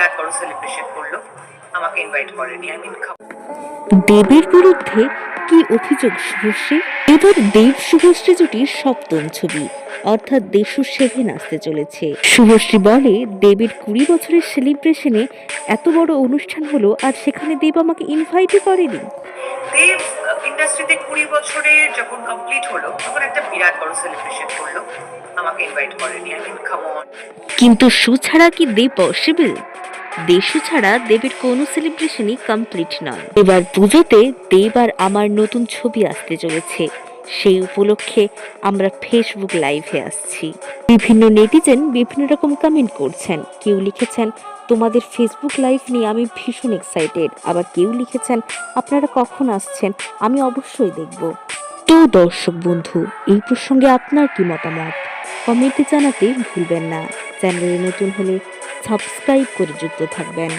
বিরাট বড় সেলিব্রেশন করল। আমাকে ইনভাইট করেনি আই মিন দেবের বিরুদ্ধে কি অভিযোগ শুভশ্রী? এবার দেব শুভশ্রী জুটির সপ্তম ছবি অর্থাৎ দেশু সেভেন আসতে চলেছে। শুভশ্রী বলে দেবের কুড়ি বছরের সেলিব্রেশনে এত বড় অনুষ্ঠান হলো আর সেখানে দেব আমাকে ইনভাইটই করেনি। দেব ইন্ডাস্ট্রিতে কুড়ি বছরের যখন কমপ্লিট হলো তখন একটা বিরাট বড় সেলিব্রেশন করল। আমাকে ইনভাইট করেনি আই মিন কাম অন কিন্তু সু ছাড়া কি দে পসিবল দেশু ছাড়া দেবের কোনো সেলিব্রেশনই কমপ্লিট নয়। এবার পুজোতে দেব আর আমার নতুন ছবি আসতে চলেছে। সেই উপলক্ষে আমরা ফেসবুক লাইভে আসছি। বিভিন্ন নেটিজেন বিভিন্ন রকম কমেন্ট করছেন। কেউ লিখেছেন, তোমাদের ফেসবুক লাইভ নিয়ে আমি ভীষণ এক্সাইটেড আবার কেউ লিখেছেন, আপনারা কখন আসছেন? আমি অবশ্যই দেখব। তো দর্শক বন্ধু, এই প্রসঙ্গে আপনার কি মতামত? কমেন্টে জানাতে ভুলবেন না। চ্যানেলে নতুন হলে সাবস্ক্রাইব করে যুক্ত থাকবেন।